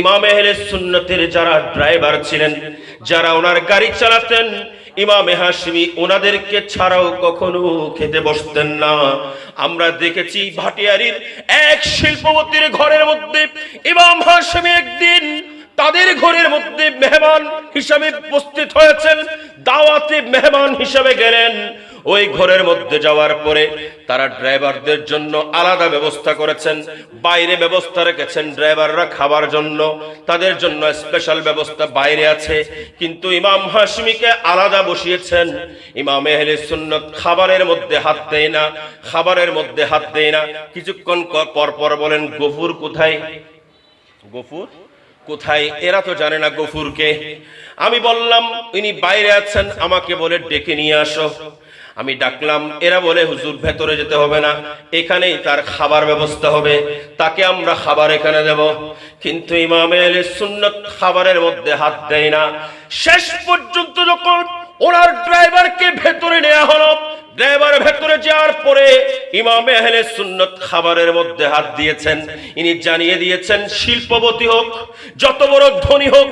ইমাম এহলে সুন্নতের যারা ড্রাইভার ছিলেন, যারা ওনার গাড়ি চালাতেন, ইমামে হাসমি ওনাদেরকে ছাড়াও কখনো খেতে বসতেন না। আমরা দেখেছি ভাটিয়ারির এক শিল্পপতির ঘরের মধ্যে ইমাম হাসমি একদিন তাদের ঘরের মধ্যে মেহমান হিসাবে উপস্থিত হয়েছেন, দাওয়াতে মেহমান হিসাবে গেলেন। ওই ঘরের মধ্যে যাওয়ার পরে তারা ড্রাইভারদের জন্য আলাদা ব্যবস্থা করেছেন, বাইরে ব্যবস্থা রেখেছেন ড্রাইভাররা খাবার জন্য। তাদের জন্য স্পেশাল ব্যবস্থা বাইরে আছে, কিন্তু ইমাম হাসমিকে আলাদা বসিয়েছেন। ইমাম এহলে সুন্নত খাবারের মধ্যে হাত দেয় না, খাবারের মধ্যে হাত দেয় না। কিছুক্ষণ পর পর বলেন, গফুর কোথায়? গফুর? কোথায়? এরা তো জানে না গফুরকে। আমি বললাম, ইনি বাইরে আছেন, আমাকে বলে ডেকে নিয়ে আসো। আমি ডাকলাম, এরা বলে, হুজুর, ভেতরে যেতে হবে না। এখানেই তার খাবার ব্যবস্থা হবে। তাকে আমরা খাবার এখানে দেব। কিন্তু ইমামে আলী সুন্নত খাবারের মধ্যে হাত দেয় না। শেষ পর্যন্ত যখন ওনার ড্রাইভারকে ভেতরে নেওয়া হলো ড্রাইভার ভেতরে যাওয়ার পরে ইমামে আহলে সুন্নত খাবারের মধ্যে হাত দিয়েছেন। ইনি জানিয়ে দিয়েছেন, শিল্পপতি হোক, যত বড় ধনী হোক,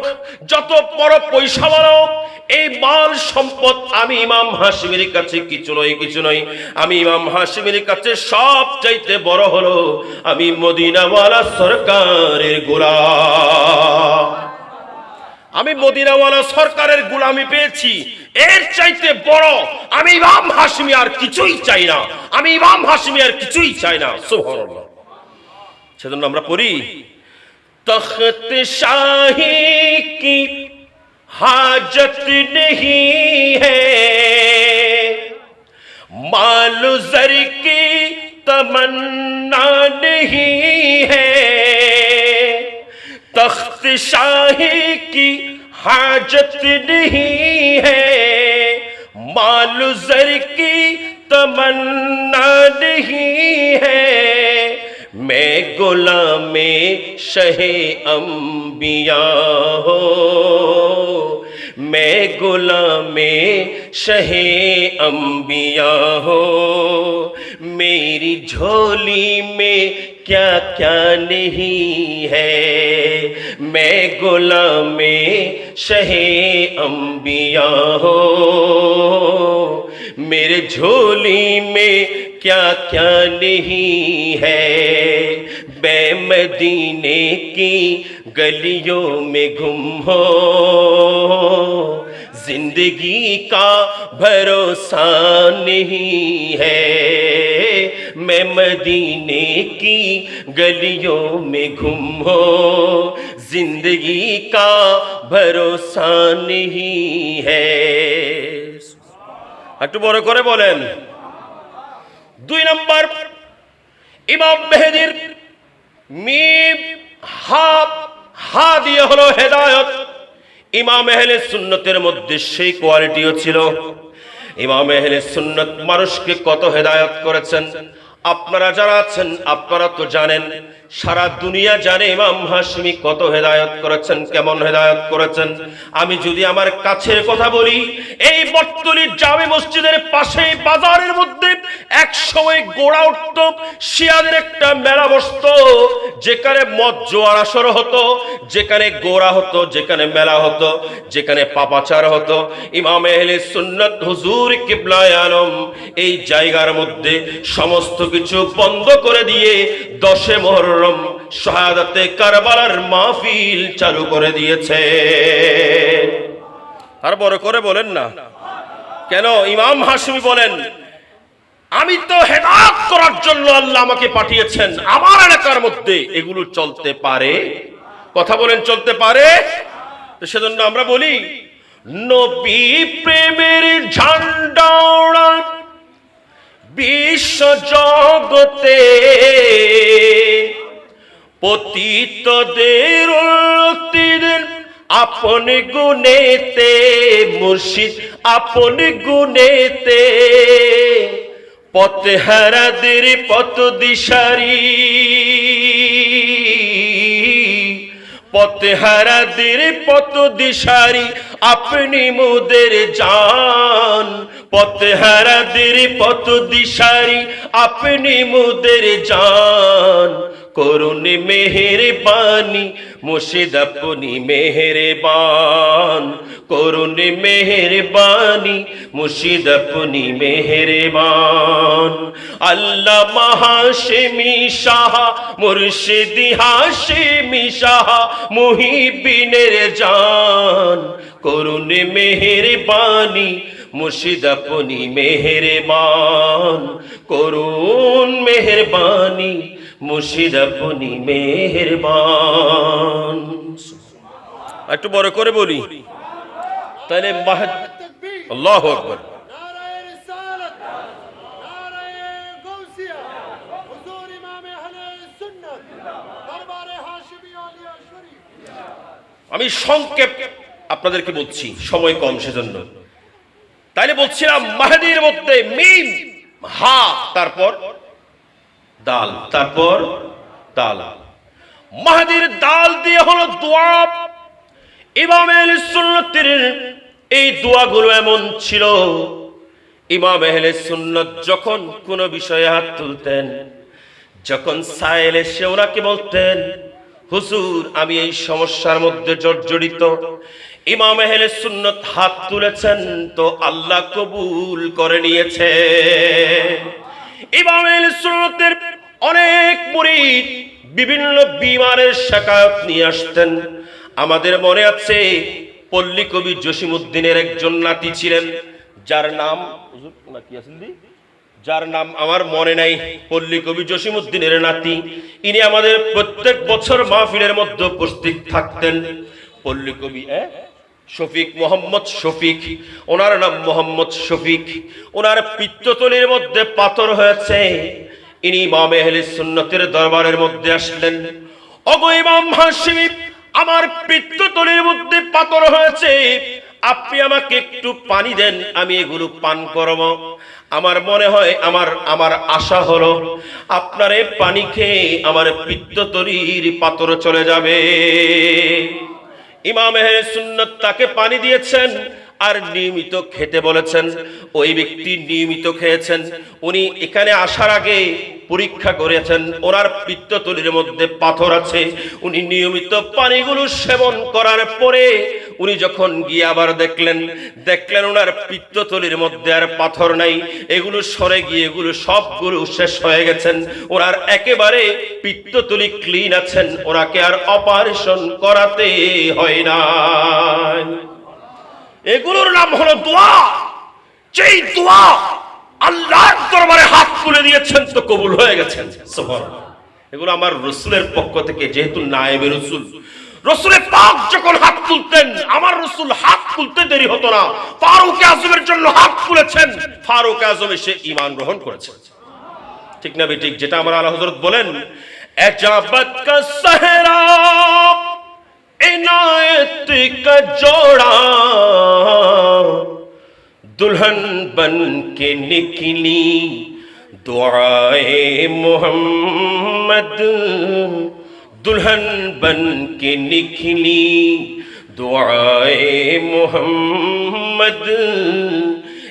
যত বড় পয়সাওয়ালা হোক, এই মাল সম্পদ আমি ইমাম হাসিমের কাছে কিছু নই কিছু নই আমি ইমাম হাসিমের কাছে সব চাইতে বড় হলো, আমি মদিনাওয়ালা সরকারের গোলাম। আমি মদিনাওয়ালা সরকারের গুলামি পেয়েছি এর চাইতে বড় আমি ইমাম হাসমি আর কিছুই চাই না আমি ইমাম হাসমি আর কিছুই চাই না সুবহানাল্লাহ সেজন্য আমরা পড়ি তখত শাহী কি হাজত नहीं है माल जर की तमन्ना नहीं شاہی کی حاجت نہیں ہے۔ مال زر کی تمنا نہیں ہے۔ میں غلام شہ انبیاء ہو۔ میں غلام شہ انبیاء ہو۔ میری جھولی میں کیا کیا نہیں ہے؟ میں غلام شہ انبیاء ہو میرے جھولی میں کیا کیا نہیں ہے؟ بے مدینے کی گلیوں میں گم ہو۔ زندگی کا بھروسہ نہیں ہے۔ मैं मदीने की गलियों में घूम हो जिंदगी का भरोसा नहीं है একটু বড় করে বলেন দুই নম্বর ইমাম মেহেদির মিম হা হা দিয়ে হলো হেদায়ত ইমাম এহলে সুন্নতের মধ্যে সেই কোয়ালিটিও ছিল ইমাম এহলে সুন্নত মানুষকে কত হেদায়ত করেছেন? আপনারা যারা আছেন আপনারা তো জানেন সারা দুনিয়া জানে ইমাম হাসমি কত হেদায়ত করেছেন, কেমন হেদায়ত করেছেন। আমি যদি আমার কাছের কথা বলি, এই বটতলির জামে মসজিদের পাশে বাজারের মধ্যে এক সময় গোড়া উঠত, শিয়াদের একটা মেলা বসতো, যেখানে মদ জোয়ার আসর হতো, যেখানে গোড়া হতো, যেখানে মেলা হতো, যেখানে পাপাচার হতো। ইমাম এহলে সুন্নত, হুজুর কিবলায় আলম, এই জায়গার মধ্যে সমস্ত কিছু বন্ধ করে দিয়ে দশে মহরম শাহাদাতে কারবালার মাহফিল চালু করে দিয়েছে। আর বড় করে বলেন না। কেন ইমাম হাসমি বলেন, আমি তো হেদায়ত করার জন্য আল্লাহ আমাকে পাঠিয়েছেন। আমার এলাকার মধ্যে এগুলো চলতে পারে? কথা বলেন, চলতে পারে? সেজন্য আমরা বলি, নবী প্রেমের ঝান্ডা বিশ্ব জগতে পতিতদের উন্নতির আপন গুণেতে মুর্শিদ, আপন গুণেতে পথ হারাদের পথ দিশারি। পথ হারাদের পথ দিশারি, আপনি মোদের জান। পথ হারাদের পথ দিশারি, আপনি মোদের জান। করুন মেহেরবানি, মুর্শিদ আপনি মেহেরবান। করুন মেহেরবানি, মুর্শিদ আপনি মেহেরবান। আল্লাহ মহাশেমি শাহ, মুর্শিদি হাশেমি শাহ, মুহিবিনের জান। করুন মেহেরবানি, মুর্শিদ আপনি মেহেরবান। করুন মেহেরবানি মুর্শিদ আপনি মেহেরবান। একটু বড় করে বলি। তাহলে আল্লাহ আকবর। আমি সংক্ষেপ আপনাদেরকে বলছি, সময় কম সেজন্য। তাইলে বলছিলাম, মাহাদির মধ্যে মিম, হা, তারপর দাল, তারপর দাল। মাহাদির দাল দিয়ে হলো দোয়া। সুন্নতের এই দোয়াগুলো এমন ছিল। ইমাম আহলে সুন্নত যখন কোনো বিষয়ে হাত তুলতেন, যখন সায়েল এসে ওনাকে বলতেন, হুজুর, আমি এই সমস্যার মধ্যে জর্জরিত। ইমাম আহলে সুন্নত হাত তুলেছেন তো আল্লাহ কবুল করে নিয়েছে। ইমাম আহলে সুন্নতের অনেক মুরিদ বিভিন্ন বিমারের শাকায়ত নিয়ে আসতেন। আমাদের মনে আছে পল্লী কবি জসিমউদ্দিনের একজন নাতি ছিলেন যার নাম হুজুর, ওনার কি আছেন? যার নাম আমার মনে নাই পল্লী কবি জসিমউদ্দিনের নাতি। ইনি আমাদের প্রত্যেক বছর মাহফিলের মধ্যে উপস্থিত থাকতেন। পল্লী কবি শফিক মোহাম্মদ শফিক। ওনার নাম মোহাম্মদ শফিক। ওনার পিত্ততলির মধ্যে পাথর হয়েছে। ইনি ইমাম আহলে সুন্নতের দরবারের মধ্যে আসলেন। অগো ইমাম হাসিমি আমার পিত্ততলির মধ্যে পাথর হয়েছে। আপনি আমাকে একটু পানি দেন, আমি এগুলো পান করব। আমার মনে হয় আমার আমার আশা হলো আপনার পানি খেয়ে আমার পিত্ততলির পাথর চলে যাবে। ইমাম আহলে সুন্নত তাকে পানি দিয়েছেন। আর নিয়মিত খেতে বলেছেন। ওই ব্যক্তি নিয়মিত খেয়েছেন। উনি এখানে আসার আগে পরীক্ষা করেছেন। ওনার পিত্ততলির মধ্যে পাথর আছে। উনি নিয়মিত পানিগুলো সেবন করার পরে উনি যখন গিয়ে আবার দেখলেন দেখলেন ওনার পিত্ততলির মধ্যে আর পাথর নাই। এগুলো সরে গিয়ে, এগুলো সবগুলো শেষ হয়ে গেছেন। ওনার একেবারে পিত্ততলি ক্লিন আছেন। ওনাকে আর অপারেশন করাতে হয় না এগুলোর নাম হলো দোয়া। যেই দোয়া আল্লাহর দরবারে হাত তুলে দিয়েছেন তো কবুল হয়ে গেছেন। এগুলো আমার রসুলের পক্ষ থেকে, যেহেতু নায়েবে রসুল। রসুলের পাক যখন হাত তুলতেন, আমার রসুল হাত তুলতে দেরি হতো না। ফারুক আজমের জন্য হাত তুলেছেন। ফারুক আজম এসে ইমান গ্রহণ করেছেন। ঠিক না বেঠিক যেটা আমার আল্লাহ হজরত বলেন, এজাবত কা সাহরা جنت کا جوڑا دلہن بن کے نکلی دعائے محمد دلہن بن کے نکلی دعائے محمد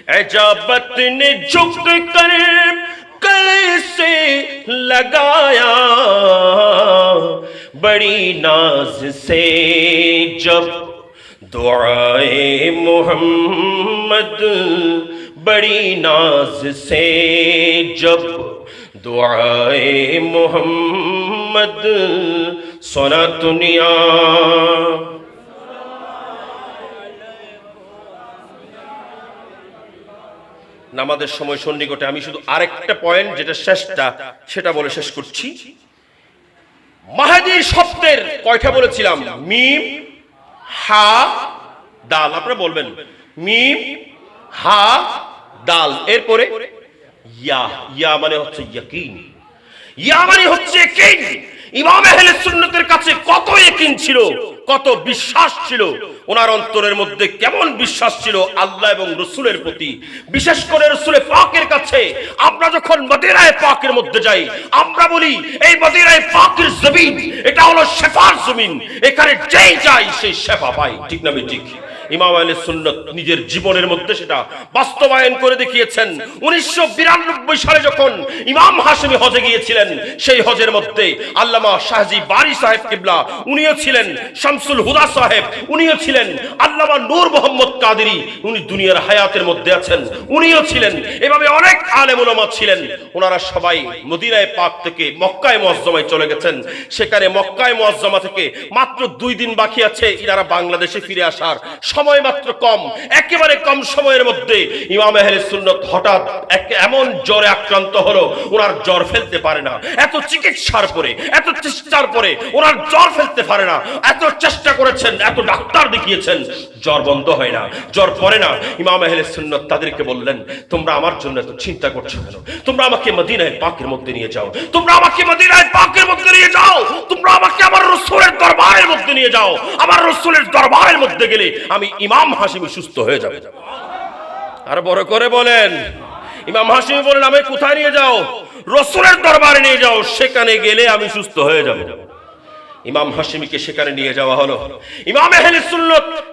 عجابت نے جھک کر کلے سے لگایا بڑی ناز سے जब दुआए मोहम्मद बड़ी नाज से जब दुआए मोहम्मद सोना दुनिया নামাজের সময় সন্নিকটে আমি শুধু আরেকটা পয়েন্ট যেটা শেষটা সেটা বলে শেষ করছি মাহাদি শব্দের কয়টা বলেছিলাম মিম হা, দাল, আপনারা বলবেন। মিম, হা, দাল। এরপরে ইয়া ইয়া মানে হচ্ছে ইয়াকিন। ইয়া মানে হচ্ছে ইয়াকিন। ইমাম আহলে সুন্নতের কাছে কত ইয়াকিন ছিল, কত বিশ্বাস ছিল, ওনার অন্তরের মধ্যে কেমন বিশ্বাস ছিল আল্লাহ এবং রসুলের প্রতি। বিশেষ করে রসুলের পাকের কাছে, আমরা যখন মদিনায় পাকের মধ্যে যাই, আমরা বলি, এই মদিনায় পাকের জমিন, এটা হলো শেফার জমিন, এখানে যেই যাই, সেই শেফা পাই ঠিক না ঠিক? ইমাম আলী সুন্নত নিজের জীবনের মধ্যে সেটা বাস্তবায়ন করে দেখিয়েছেন। উনিশশো বিরানব্বই সালে যখন ইমাম হাসমি হজে গিয়েছিলেন, সেই হজের মধ্যে আল্লামা শাহজি বারি সাহেব কিবলা, উনিও ছিলেন। শামসুল হুদা সাহেব, উনিও ছিলেন। আল্লামা নূর মোহাম্মদ কাদেরি, উনি দুনিয়ার হায়াতের মধ্যে আছেন, উনিও ছিলেন। এভাবে অনেক আলেম ওলামা ছিলেন। ওনারা সবাই মদিনায় পাক থেকে মক্কায় মুআজ্জমায় চলে গেছেন। সেখানে মক্কায় মুআজ্জমা থেকে মাত্র দুই দিন বাকি আছে ইনারা বাংলাদেশে ফিরে আসার সময় মাত্র কম। একেবারে কম সময়ের মধ্যে ইমাম আহলে সুন্নত হঠাৎ এমন জ্বরে আক্রান্ত হলো, ওনার জ্বর ফেলতে পারে না। এত চিকিৎসার পরে, এত চেষ্টার পরে ওনার জ্বর ফেলতে পারে না। এত চেষ্টা করেছেন, এত ডাক্তার দেখিয়েছেন, জ্বর বন্ধ হয় না, জ্বর পড়ে না। ইমাম আহলে সুন্নত তাদেরকে বললেন, তোমরা আমার জন্য এত চিন্তা করছ কেন? তোমরা আমাকে মদিনায় পাকের মধ্যে নিয়ে যাও। তোমরা আমাকে মদিনায় পাকের মধ্যে নিয়ে যাও। তোমরা আমাকে আমার রসুলের দরবারের মধ্যে নিয়ে যাও। আমার রসুলের দরবারের মধ্যে গেলে আমি ইমাম হাসিমি সুস্থ হয়ে যাবে। আর বড় করে বলেন, ইমাম হাসিমি বলেন, আমি কোথায় নিয়ে যাও? রসুলের দরবারে নিয়ে যাও, সেখানে গেলে আমি সুস্থ হয়ে যাব। ইমাম হাসিমিকে সেখানে নিয়ে যাওয়া হলো। ইমাম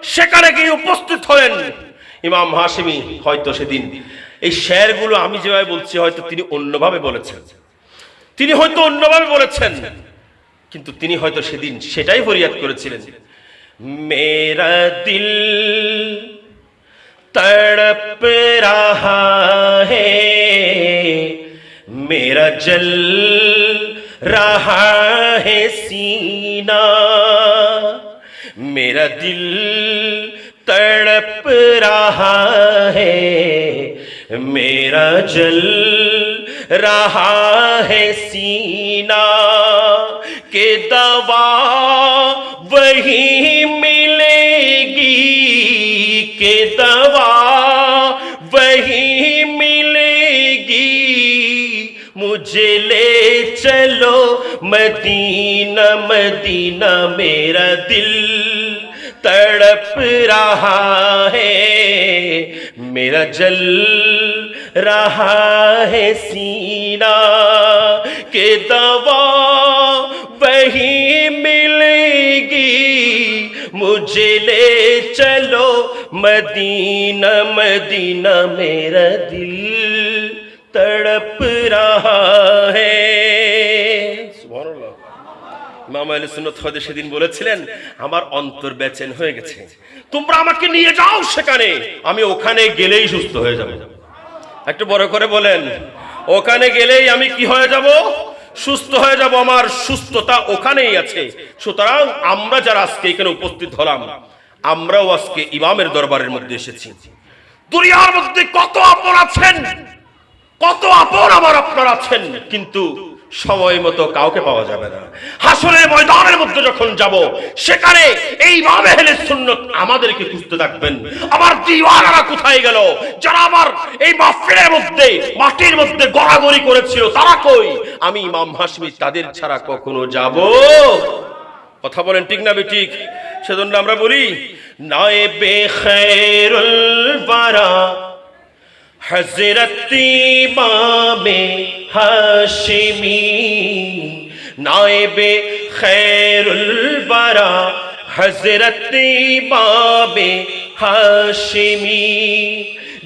সেখানে গিয়ে উপস্থিত হলেন। ইমাম হাসিমি হয়তো সেদিন, এই শেরগুলো আমি যেভাবে বলছি, হয়তো তিনি অন্যভাবে বলেছেন। তিনি হয়তো অন্যভাবে বলেছেন। কিন্তু তিনি হয়তো সেদিন সেটাই ফরিয়াদ করেছিলেন। میرا دل تڑپ رہا ہے، میرا جل رہا ہے سینہ میرا دل تڑپ رہا ہے، میرا جل رہا ہے سینہ کہ دوا وہی ملے گی کہ دوا، وہی ملے گی۔ مجھے لے چلو مدینہ مدینہ میرا دل تڑپ رہا ہے۔ میرا جل رہا ہے سینہ کہ دوا، وہی मुझे ले चलो मदीना मदीना मेरा दिल तड़प रहा है সুবহানাল্লাহ ইমাম আলী সুন্নত হয়তো সেদিন বলেছিলেন আমার অন্তর বেচেন হয়ে গেছে তোমরা আমাকে নিয়ে যাও সেখানে আমি ওখানে গেলেই সুস্থ হয়ে যাব একটু বড় করে বলেন ওখানে গেলেই আমি কি হয়ে যাব সুস্থ হয়ে যাব আমার সুস্থতা ওখানেই আছে। সুতরাং আমরা যারা আজকে এখানে উপস্থিত হলাম, আমরাও আজকে ইমামের দরবারের মধ্যে এসেছি। দুনিয়ার মধ্যে কত আপন আছেন? কত আপন আমার আপনার আছেন? কিন্তু সময় মতো কাউকে পাওয়া যাবে না। হাসরের ময়দানের মধ্যে যখন যাব, সেখানে এই হেলে সুন্নত আমাদেরকে খুঁজতে থাকবেন। আমার দিওয়ানারা কোথায় গেল? যারা আমার এই মাহফিলের মধ্যে, মাটির মধ্যে গড়াগড়ি করেছিল, তারা কই? আমি ইমাম হাসমি তাদের ছাড়া কখনো যাব? কথা বলেন ঠিক না ঠিক সেজন্য আমরা বলি নয় বে খেরুল বারা হজরত ইমামে হাশিমি, নায়েবে খৈরুল বারা হজরত ইমামে হাশিমি।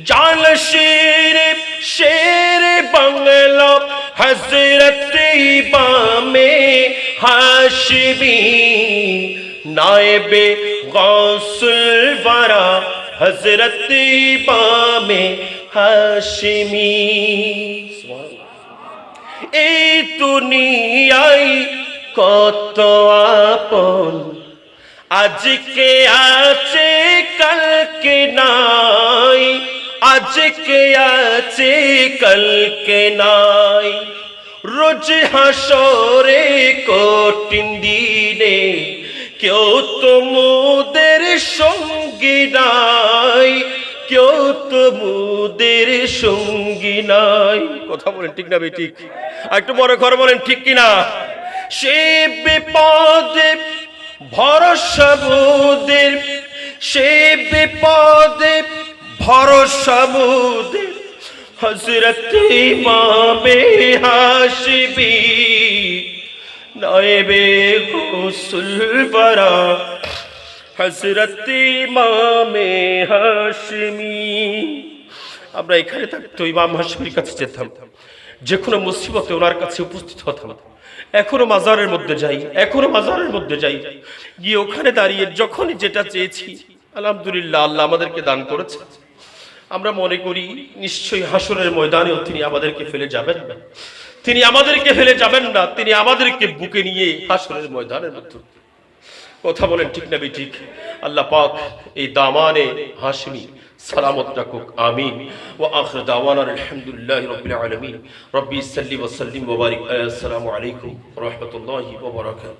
জাল শের শের বাংলা হজরত ইমামে হাশিমি, নায়েবে গৌসুল বারা হজরত ইমামে হাশিমি এই দুনিয়ায় কত আপন। আজকে আছে, কালকে নাই। আজকে আছে, কালকে নাই। রোজ হাসরে কঠিন দিনে কেউ তোমদের সঙ্গী নাই। কেউ তোমদের সঙ্গী নাই। কথা বলেন ঠিক না ঠিক আর একটু বড় ঘর বলেন, ঠিক কিনা সে বিপদে ভরসা বুদের সে বিপদে ভরসা বুদের হজরত ইমামে হাসবি, নয়বে গোসুল বরা হজরত ইমামে হাশমি। আমরা এখানে থাকতো ইমাম হাশমির কাছে যেতাম। যে কোনো মুসিবতে ওনার কাছে উপস্থিত হতাম। এখনও মাজারের মধ্যে যাই, এখনও মাজারের মধ্যে যাই। গিয়ে ওখানে দাঁড়িয়ে যখনই যেটা চেয়েছি, আলহামদুলিল্লাহ আল্লাহ আমাদেরকে দান করেছে। আমরা মনে করি, নিশ্চয়ই হাসরের ময়দানেও তিনি আমাদেরকে ফেলে যাবেন না। তিনি আমাদেরকে ফেলে যাবেন না, তিনি আমাদেরকে বুকে নিয়ে হাসরের ময়দানের মধ্যে। কথা বলেন ঠিক না ঠিক আল্লাহ পাক এই দামানে হাসমি সালামত রাখুক আমিন ওয়া আখির দাওয়ানা আলহামদুলিল্লাহি রাব্বিল আলামিন রব্বি সাল্লি ওয়া সাল্লিম ওয়া বারিক আসসালামু আলাইকুম ওয়া রাহমাতুল্লাহি ওয়া বারাকাতুহু